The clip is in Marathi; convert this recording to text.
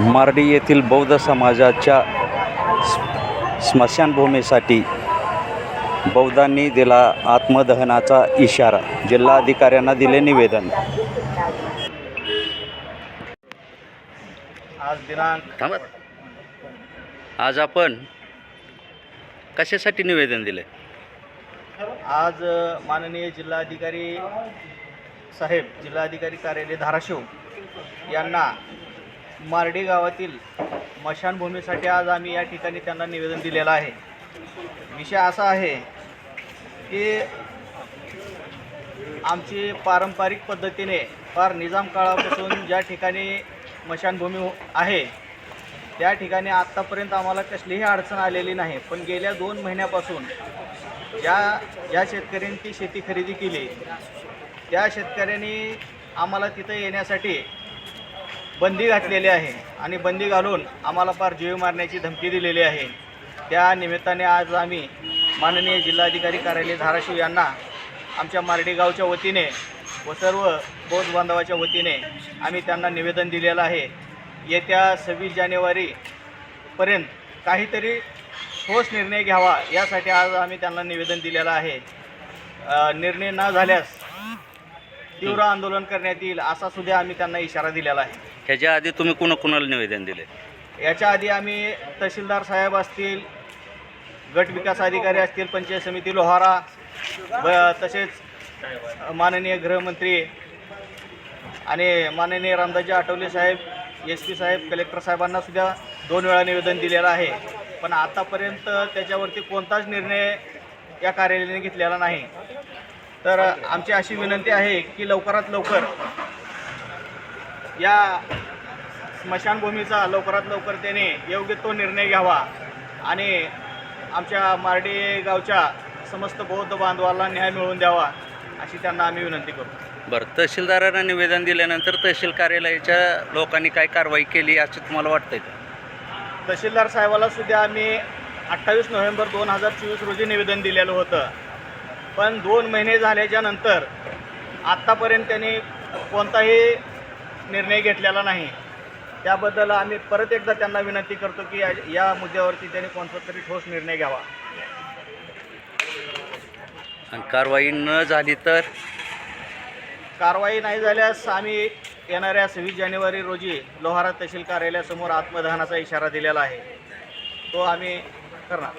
मार्डी येथील बौद्ध समाजाच्या स्मशानभूमीसाठी बौद्धांनी दिला आत्मदहनाचा इशारा. जिल्हाधिकाऱ्यांना दिले निवेदन. आज दिनांक आज आपण कशासाठी निवेदन दिले? आज माननीय जिल्हाधिकारी साहेब जिल्हाधिकारी कार्यालय धाराशिव यांना मार्डी गावातील मशानभूमीसाठी आज आम्ही या ठिकाणी त्यांना निवेदन दिलेलं आहे. विषय असा आहे की आमची पारंपरिक पद्धतीने फार निजाम काळापासून ज्या ठिकाणी मशानभूमी आहे त्या ठिकाणी आत्तापर्यंत आम्हाला कसलीही अडचण आलेली नाही. पण गेल्या दोन महिन्यापासून ज्या ज्या शेतकऱ्यांची शेती खरेदी केली त्या शेतकऱ्यांनी आम्हाला तिथं येण्यासाठी बंदी घातलेली आहे आणि बंदी घालून आम्हाला फार जीव मारण्याची धमकी दिलेली आहे. त्या निमित्ताने आज आम्ही माननीय जिल्हाधिकारी कार्यालय धाराशिव यांना आमच्या मार्डी गावच्या वतीने व सर्व बौद्ध बांधवाच्या वतीने आम्ही त्यांना निवेदन दिलेलं आहे. येत्या सव्वीस जानेवारीपर्यंत काहीतरी ठोस निर्णय घ्यावा यासाठी आज आम्ही त्यांना निवेदन दिलेलं आहे. निर्णय न झाल्यास तीव्र आंदोलन करण्यात येईल असा सुद्धा आम्ही त्यांना इशारा दिलेला आहे. ह्याच्या आधी तुम्ही कुणा कुणाला निवेदन दिले याच्या आधी आम्ही तहसीलदार साहेब असतील गट विकास अधिकारी असतील पंचायत समिती लोहारा ब तसेच माननीय गृहमंत्री आणि माननीय रामदासजी आठवले साहेब एस पी साहेब कलेक्टर साहेबांना सुद्धा दोन वेळा निवेदन दिलेलं आहे. पण आतापर्यंत त्याच्यावरती कोणताच निर्णय या कार्यालयाने घेतलेला नाही. तर आमची अशी विनंती आहे की लवकरात लवकर या स्मशानभूमीचा लवकरात लवकर त्याने योग्य तो निर्णय घ्यावा. आणि आमच्या मार्डी गावच्या समस्त बौद्ध बांधवाला न्याय मिळवून द्यावा अशी त्यांना आम्ही विनंती करतो बरं तहसीलदारांना निवेदन दिल्यानंतर तहसील कार्यालयाच्या लोकांनी काय कारवाई केली असं तुम्हाला वाटतंय का? तहसीलदार साहेबाला सुद्धा आम्ही अठ्ठावीस नोव्हेंबर दोन हजार चोवीस रोजी निवेदन दिलेलं होतं. पण दोन महिने झाल्याच्यानंतर आत्तापर्यंत त्यांनी कोणताही निर्णय घेतलेला नाही. त्याबद्दल आम्ही परत एकदा त्यांना विनंती करतो की या- या मुद्द्यावरती त्यांनी कोणता तरी ठोस निर्णय घ्यावा. आणि कारवाई न झाली तर? कारवाई नाही झाल्यास आम्ही येणाऱ्या सव्वीस जानेवारी रोजी लोहारा तहसील कार्यालयासमोर आत्मदहनाचा इशारा दिलेला आहे. तो आम्ही करणार.